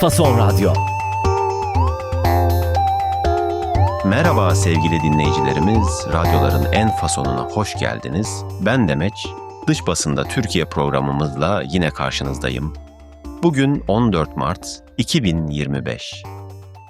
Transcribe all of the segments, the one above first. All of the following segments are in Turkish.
Fason Radyo. Merhaba sevgili dinleyicilerimiz, radyoların en fasonuna hoş geldiniz. Ben Demeç, dış basında Türkiye programımızla yine karşınızdayım. Bugün 14 Mart 2025.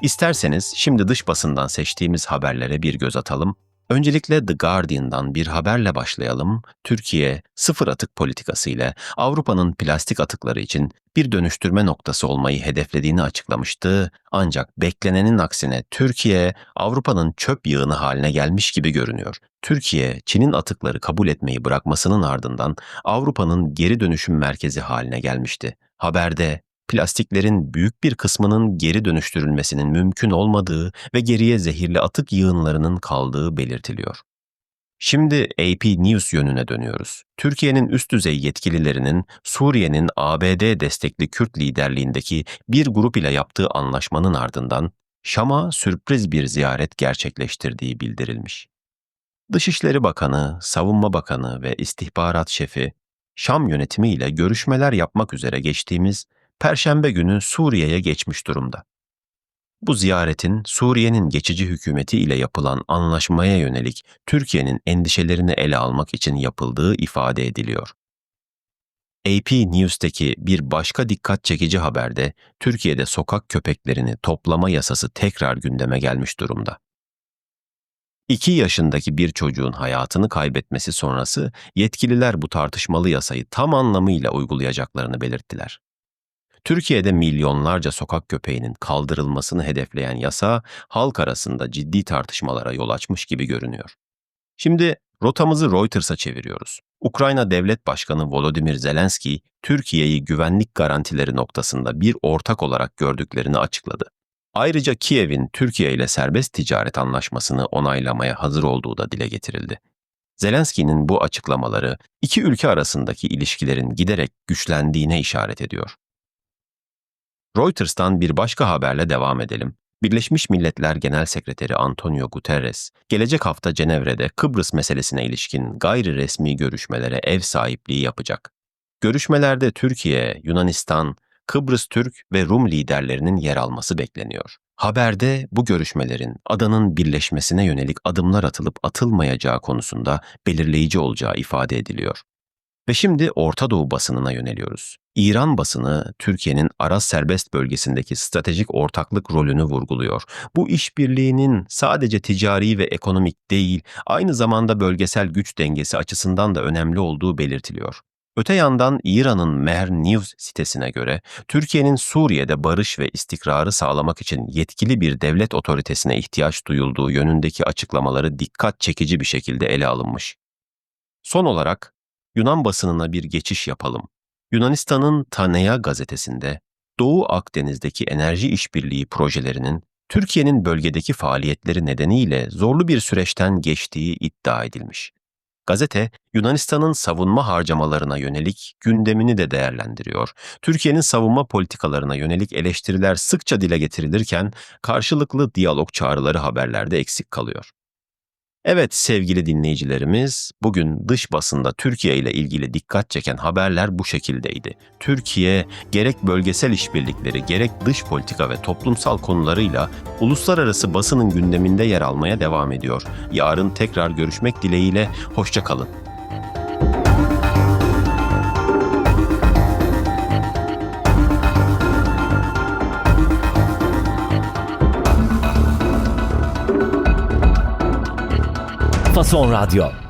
İsterseniz şimdi dış basından seçtiğimiz haberlere bir göz atalım. Öncelikle The Guardian'dan bir haberle başlayalım. Türkiye sıfır atık politikası ile Avrupa'nın plastik atıkları için bir dönüştürme noktası olmayı hedeflediğini açıklamıştı. Ancak beklenenin aksine Türkiye Avrupa'nın çöp yığını haline gelmiş gibi görünüyor. Türkiye, Çin'in atıkları kabul etmeyi bırakmasının ardından Avrupa'nın geri dönüşüm merkezi haline gelmişti. Haberde plastiklerin büyük bir kısmının geri dönüştürülmesinin mümkün olmadığı ve geriye zehirli atık yığınlarının kaldığı belirtiliyor. Şimdi AP News yönüne dönüyoruz. Türkiye'nin üst düzey yetkililerinin Suriye'nin ABD destekli Kürt liderliğindeki bir grup ile yaptığı anlaşmanın ardından Şam'a sürpriz bir ziyaret gerçekleştirdiği bildirilmiş. Dışişleri Bakanı, Savunma Bakanı ve İstihbarat Şefi Şam yönetimi ile görüşmeler yapmak üzere geçtiğimiz Perşembe günü Suriye'ye geçmiş durumda. Bu ziyaretin Suriye'nin geçici hükümeti ile yapılan anlaşmaya yönelik Türkiye'nin endişelerini ele almak için yapıldığı ifade ediliyor. AP News'teki bir başka dikkat çekici haberde Türkiye'de sokak köpeklerini toplama yasası tekrar gündeme gelmiş durumda. 2 yaşındaki bir çocuğun hayatını kaybetmesi sonrası yetkililer bu tartışmalı yasayı tam anlamıyla uygulayacaklarını belirttiler. Türkiye'de milyonlarca sokak köpeğinin kaldırılmasını hedefleyen yasa halk arasında ciddi tartışmalara yol açmış gibi görünüyor. Şimdi rotamızı Reuters'a çeviriyoruz. Ukrayna Devlet Başkanı Volodymyr Zelenski, Türkiye'yi güvenlik garantileri noktasında bir ortak olarak gördüklerini açıkladı. Ayrıca Kiev'in Türkiye ile serbest ticaret anlaşmasını onaylamaya hazır olduğu da dile getirildi. Zelenski'nin bu açıklamaları iki ülke arasındaki ilişkilerin giderek güçlendiğine işaret ediyor. Reuters'tan bir başka haberle devam edelim. Birleşmiş Milletler Genel Sekreteri Antonio Guterres, gelecek hafta Cenevre'de Kıbrıs meselesine ilişkin gayri resmi görüşmelere ev sahipliği yapacak. Görüşmelerde Türkiye, Yunanistan, Kıbrıs Türk ve Rum liderlerinin yer alması bekleniyor. Haberde bu görüşmelerin adanın birleşmesine yönelik adımlar atılıp atılmayacağı konusunda belirleyici olacağı ifade ediliyor. Ve şimdi Orta Doğu basınına yöneliyoruz. İran basını Türkiye'nin Aras serbest bölgesindeki stratejik ortaklık rolünü vurguluyor. Bu işbirliğinin sadece ticari ve ekonomik değil, aynı zamanda bölgesel güç dengesi açısından da önemli olduğu belirtiliyor. Öte yandan İran'ın Mehr News sitesine göre Türkiye'nin Suriye'de barış ve istikrarı sağlamak için yetkili bir devlet otoritesine ihtiyaç duyulduğu yönündeki açıklamaları dikkat çekici bir şekilde ele alınmış. Son olarak Yunan basınına bir geçiş yapalım. Yunanistan'ın Tanea gazetesinde Doğu Akdeniz'deki enerji işbirliği projelerinin Türkiye'nin bölgedeki faaliyetleri nedeniyle zorlu bir süreçten geçtiği iddia edilmiş. Gazete, Yunanistan'ın savunma harcamalarına yönelik gündemini de değerlendiriyor. Türkiye'nin savunma politikalarına yönelik eleştiriler sıkça dile getirilirken karşılıklı diyalog çağrıları haberlerde eksik kalıyor. Evet sevgili dinleyicilerimiz, bugün dış basında Türkiye ile ilgili dikkat çeken haberler bu şekildeydi. Türkiye gerek bölgesel işbirlikleri gerek dış politika ve toplumsal konularıyla uluslararası basının gündeminde yer almaya devam ediyor. Yarın tekrar görüşmek dileğiyle hoşça kalın. Fason Radyo.